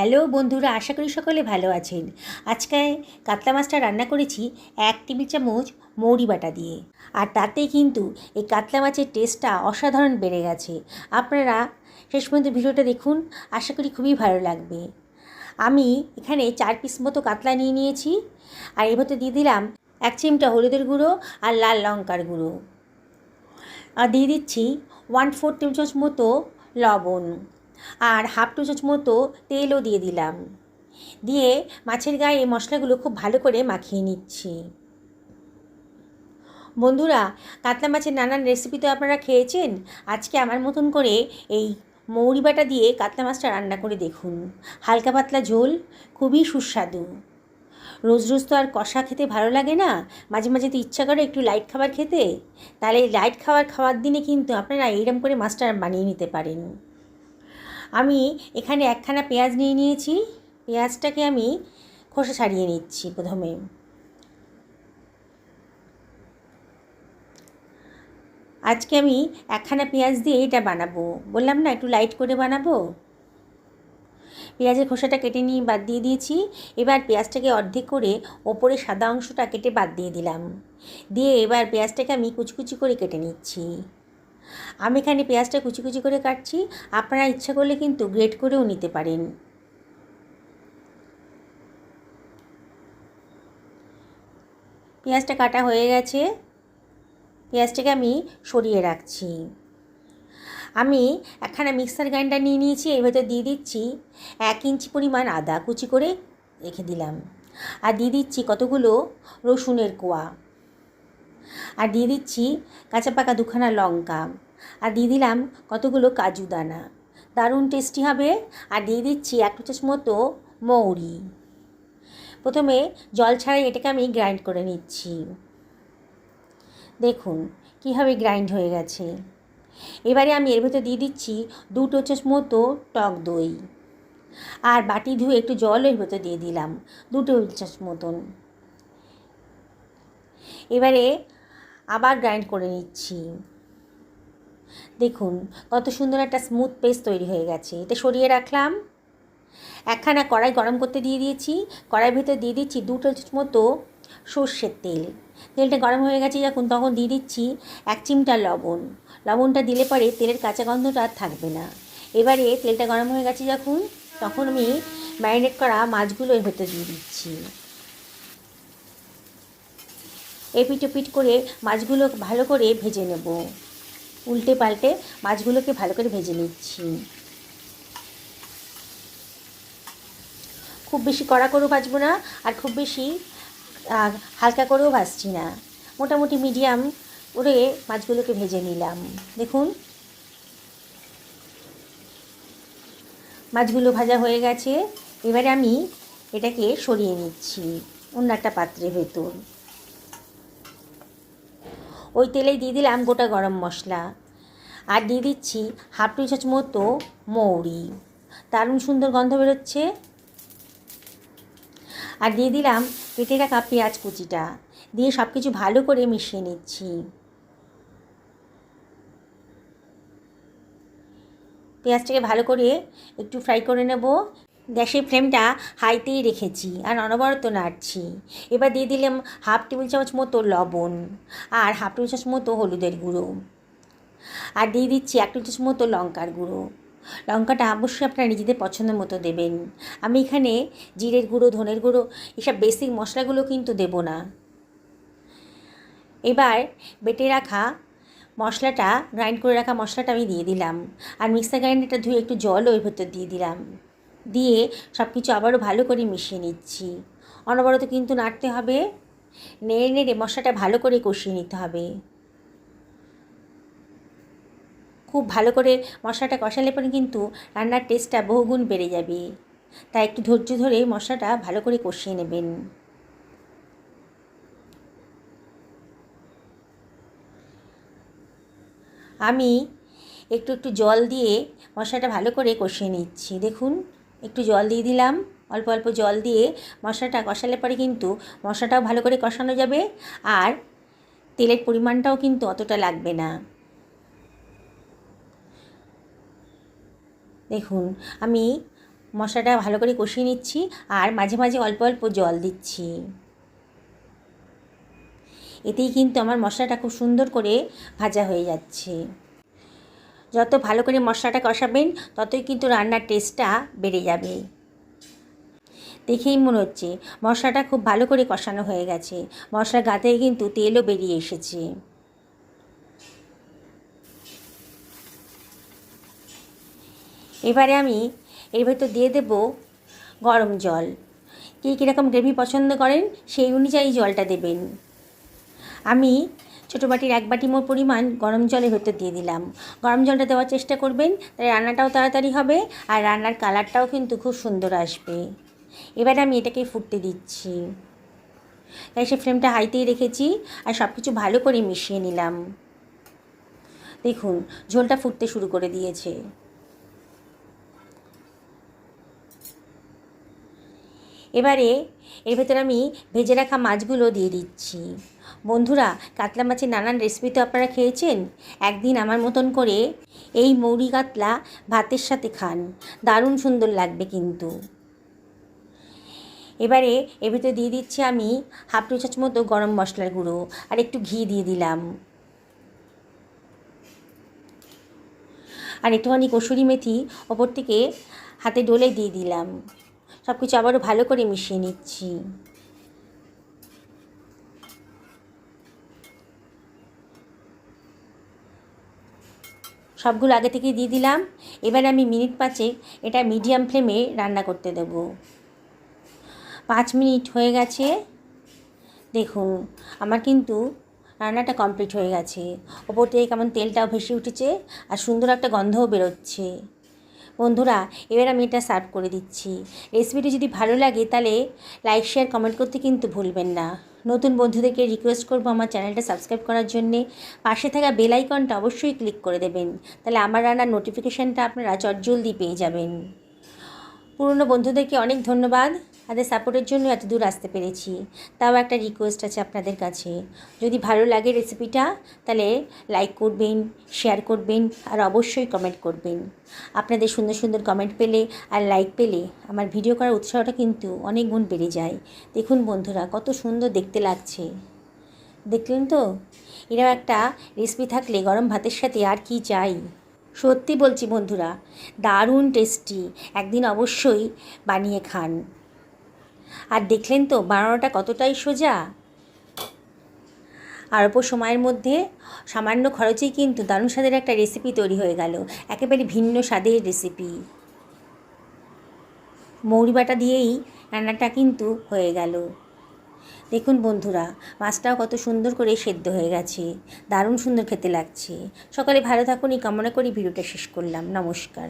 Hello বন্ধুরা, আশা করি সকলে ভালো আছেন। আজকে কাতলা মাছটা রান্না করেছি এক টেবিল চামচ মৌরি বাটা দিয়ে। আর তাতে কিন্তু এই কাতলা মাছের টেস্টটা অসাধারণ বেড়ে গেছে। আপনারা শেষ পর্যন্ত ভিডিওটা দেখুন, আশা করি খুবই ভালো লাগবে। আমি এখানে চার পিস মতো কাতলা নিয়ে নিয়েছি। আর এর মধ্যে দিয়ে দিলাম এক চিমটা হলুদের গুঁড়ো আর লাল লঙ্কার গুঁড়ো। আর দিয়ে দিচ্ছি ওয়ান ফোর টেবিল চামচ মতো লবণ। আর হাফ টু চামচ মতো তেলও দিয়ে দিলাম। দিয়ে মাছের গায়ে এই মশলাগুলো খুব ভালো করে মাখিয়ে নিচ্ছি। বন্ধুরা, কাতলা মাছের নানান রেসিপি তো আপনারা খেয়েছেন? আজকে আমার মতন করে এই মৌরি বাটা দিয়ে কাতলা মাছটা রান্না করে দেখুন। হালকা পাতলা ঝোল, খুবই সুস্বাদু। রোজ রোজ তো আর কষা খেতে ভালো লাগে না। মাঝে মাঝে তো ইচ্ছা করে একটু লাইট খাবার খেতে। তাহলে লাইট খাবার খাওয়ার দিনে কিন্তু আপনারা এইরকম করে মাছটা বানিয়ে নিতে পারেন। আমি এখানে একখানা পেঁয়াজ নিয়ে নিয়েছি। পেঁয়াজটাকে আমি খোসা ছাড়িয়ে নিচ্ছি প্রথমে। আজকে আমি একখানা পেঁয়াজ দিয়ে এটা বানাবো। বললাম না, একটু লাইট করে বানাবো? পেঁয়াজের খোসাটা কেটে নিয়ে বাদ দিয়ে দিয়েছি। এবার পেঁয়াজটাকে অর্ধেক করে ওপরে সাদা অংশটা কেটে বাদ দিয়ে দিলাম। দিয়ে এবার পেঁয়াজটাকে আমি কুচি করে কেটে নিচ্ছি। আমি এখানে পেঁয়াজটা কুচি কুচি করে কাটছি। আপনারা ইচ্ছা করলে কিন্তু গ্রেট করেও নিতে পারেন। পেঁয়াজটা কাটা হয়ে গেছে। পেঁয়াজটাকে আমি সরিয়ে রাখছি। আমি একখানা মিক্সার গ্রাইন্ডার নিয়ে নিয়েছি, এর ভেতর দিয়ে দিচ্ছি এক ইঞ্চি পরিমাণ আদা কুচি করে রেখে দিলাম। আর দিয়ে দিচ্ছি কতগুলো রসুনের কোয়া। আর দিয়ে দিচ্ছি কাঁচা পাকা দুখানা লঙ্কা। আর দিয়ে দিলাম কতগুলো কাজু দানা। দারুণ টেস্টি হবে। আর দিয়ে দিচ্ছি এক চামচ মতো মৌরি। প্রথমে জল ছাড়াই এটাকে আমি গ্রাইন্ড করে নিচ্ছি। দেখুন কীভাবে গ্রাইন্ড হয়ে গেছে। এবারে আমি এর ভেতর দিয়ে দিচ্ছি দুটো চামচ মতো টক দই। আর বাটি ধুয়ে একটু জল এর ভেতর দিয়ে দিলাম দুটো চামচ মতন। এবারে আবার গ্রাইন্ড করে নিচ্ছি। দেখুন, কত সুন্দর একটা স্মুথ পেস্ট তৈরি হয়ে গেছে। এটা সরিয়ে রাখলাম। একখানা কড়াই গরম করতে দিয়ে দিয়েছি। কড়াইয়ের ভেতর দিয়ে দিচ্ছি দুটো মতো সর্ষের তেল। তেলটা গরম হয়ে গেছে যখন, তখন দিয়ে দিচ্ছি এক চিমটা লবণ। লবণটা দিলে পরে তেলের কাঁচা গন্ধটা আর থাকবে না। এবারে তেলটা গরম হয়ে গেছে যখন, তখন আমি ম্যারিনেট করা মাছগুলো এর ভেতর দিয়ে দিচ্ছি। এপিট ওপিট করে মাছগুলো ভালো করে ভেজে নেব। উল্টে পাল্টে মাছগুলোকে ভালো করে ভেজে নিচ্ছি। খুব বেশি কড়া করেও ভাজবো না আর খুব বেশি হালকা করেও ভাজছি না। মোটামুটি মিডিয়াম করে মাছগুলোকে ভেজে নিলাম। দেখুন। মাছগুলো ভাজা হয়ে গেছে। এবারে আমি এটাকে সরিয়ে নিচ্ছি অন্য একটা পাত্রের ভেতর। ওই তেলেই দিয়ে দিলাম গোটা গরম মশলা। আর দিয়ে দিচ্ছি হাফ টি চামচ মতো মৌরি। দারুণ সুন্দর গন্ধ বেরোচ্ছে। আর দিয়ে দিলাম কেটে রাখা পেঁয়াজ কুচিটা। দিয়ে সব কিছু ভালো করে মিশিয়ে নিচ্ছি। পেঁয়াজটাকে ভালো করে একটু ফ্রাই করে নেব। গ্যাসের ফ্লেমটা হাইতেই রেখেছি আর অনবরত নাড়ছি। এবার দিয়ে দিলাম হাফ টেবিল চামচ মতো লবণ আর হাফ টেবিল চামচ মতো হলুদের গুঁড়ো। আর দিয়ে দিচ্ছি এক টেবিল চামচ মতো লঙ্কার গুঁড়ো। লঙ্কাটা অবশ্যই আপনারা নিজেদের পছন্দ মতো দেবেন। আমি এখানে জিরের গুঁড়ো, ধনের গুঁড়ো, এসব বেসিক মশলাগুলো কিন্তু দেব না। এবার বেটে রাখা মশলাটা গ্রাইন্ড করে রাখা মশলাটা আমি দিয়ে দিলাম। আর মিক্সার গ্রাইন্ডারটা ধুয়ে একটু জল ওই ভেতর দিয়ে দিলাম। দিয়ে সব কিছু আবারও ভালো করে মিশিয়ে নিচ্ছি। অনবরত কিন্তু নাড়তে হবে। নেড়ে নেড়ে মশলাটা ভালো করে কষিয়ে নিতে হবে। খুব ভালো করে মশলাটা কষালে পরে কিন্তু রান্নার টেস্টটা বহুগুণ বেড়ে যাবে। তাই একটু ধৈর্য ধরে মশলাটা ভালো করে কষিয়ে নেবেন। আমি একটু একটু জল দিয়ে মশলাটা ভালো করে কষিয়ে নিচ্ছি। দেখুন। একটু জল দিয়ে দিলাম। অল্প অল্প জল দিয়ে মশলাটা কষালে পরে কিন্তু মশলাটাও ভালো করে কষানো যাবে আর তেলের পরিমাণটাও কিন্তু অতটা লাগবে না। দেখুন, আমি মশলাটা ভালো করে কষিয়ে নিচ্ছি আর মাঝে মাঝে অল্প অল্প জল দিচ্ছি। এতেই কিন্তু আমার মশলাটা খুব সুন্দর করে ভাজা হয়ে যাচ্ছে। যত ভালো করে মশলাটা কষাবেন, ততই কিন্তু রান্নার টেস্টটা বেড়ে যাবে। দেখেই মনে হচ্ছে, মশলাটা খুব ভালো করে কষানো হয়ে গেছে। মশলার গাতে কিন্তু তেলও বেরিয়ে এসেছে। এবারে আমি এর ভেতর দিয়ে দেব গরম জল। কে কীরকম গ্রেভি পছন্দ করেন, সেই অনুযায়ী জলটা দেবেন। আমি ছোটো বাটির এক বাটি মোট পরিমাণ গরম জলের ভেতর দিয়ে দিলাম। গরম জলটা দেওয়ার চেষ্টা করবেন তাই রান্নাটাও তাড়াতাড়ি হবে আর রান্নার কালারটাও কিন্তু খুব সুন্দর আসবে। এবারে আমি এটাকে ফুটতে দিচ্ছি। তাই সে ফ্লেমটা হাইতেই রেখেছি আর সব কিছু ভালো করে মিশিয়ে নিলাম। দেখুন, ঝোলটা ফুটতে শুরু করে দিয়েছে। এবারে এর ভেতরে আমি ভেজে রাখা মাছগুলো দিয়ে দিচ্ছি। বন্ধুরা, কাতলা মাছের নানান রেসিপি তো আপনারা খেয়েছেন? একদিন আমার মতন করে এই মৌরি কাতলা ভাতের সাথে খান। দারুণ সুন্দর লাগবে কিন্তু। এবারে এর ভিতরে দিয়ে দিচ্ছি আমি হাফ টু মতো গরম মশলার গুঁড়ো আর একটু ঘি দিয়ে দিলাম। আর একটুখানি কসুরি মেথি ওপর থেকে হাতে ডলে দিয়ে দিলাম। সব কিছু আবারও ভালো করে মিশিয়ে নিচ্ছি। সবগুলো আগে থেকে দিয়ে দিলাম। এবার আমি মিনিট পাঁচেক এটা মিডিয়াম ফ্লেমে রান্না করতে দেব। পাঁচ মিনিট হয়ে গেছে। দেখুন, আমার কিন্তু রান্নাটা কমপ্লিট হয়ে গেছে। ওপর থেকে কেমন তেলটাও ভেসে উঠেছে আর সুন্দর একটা গন্ধও বেরোচ্ছে। বন্ধুরা, এবার আমি এটা সার্ভ করে দিচ্ছি। রেসিপিটি যদি ভালো লাগে তাহলে লাইক, শেয়ার, কমেন্ট করতে কিন্তু ভুলবেন না। নতুন বন্ধুদেরকে রিকোয়েস্ট করব আমার চ্যানেলটা সাবস্ক্রাইব করার জন্যে। পাশে থাকা বেল আইকনটা অবশ্যই ক্লিক করে দেবেন। তাহলে আমার রান্নার নোটিফিকেশানটা আপনারা চটজলদি পেয়ে যাবেন। পুরনো বন্ধুদেরকে অনেক ধন্যবাদ। তাদের সাপোর্টের জন্য এত দূর আসতে পেরেছি। তাও একটা রিকোয়েস্ট আছে আপনাদের কাছে। যদি ভালো লাগে রেসিপিটা তাহলে লাইক করবেন শেয়ার করবেন, আর অবশ্যই কমেন্ট করবেন। আপনাদের সুন্দর সুন্দর কমেন্ট পেলে আর লাইক পেলে আমার ভিডিও করার উৎসাহটা কিন্তু অনেক গুণ বেড়ে যায়। দেখুন বন্ধুরা, কত সুন্দর দেখতে লাগছে। দেখলেন তো? এরকম একটা রেসিপি থাকলে গরম ভাতের সাথে আর কি চাই? সত্যি বলছি বন্ধুরা, দারুণ টেস্টি একদিন অবশ্যই বানিয়ে খান। আর দেখলেন তো, বানানোটা কতটাই সোজা। আর অল্প সময়ের মধ্যে সামান্য খরচেই কিন্তু দারুণ স্বাদের একটা রেসিপি তৈরি হয়ে গেল। একেবারে ভিন্ন স্বাদের রেসিপি মৌরি বাটা দিয়েই রান্নাটা কিন্তু হয়ে গেল। দেখুন বন্ধুরা, মাছটাও কত সুন্দর করে সেদ্ধ হয়ে গেছে। দারুণ সুন্দর খেতে লাগছে। সকালে ভালো থাকুন, এই কামনা করি ভিডিওটা শেষ করলাম। নমস্কার।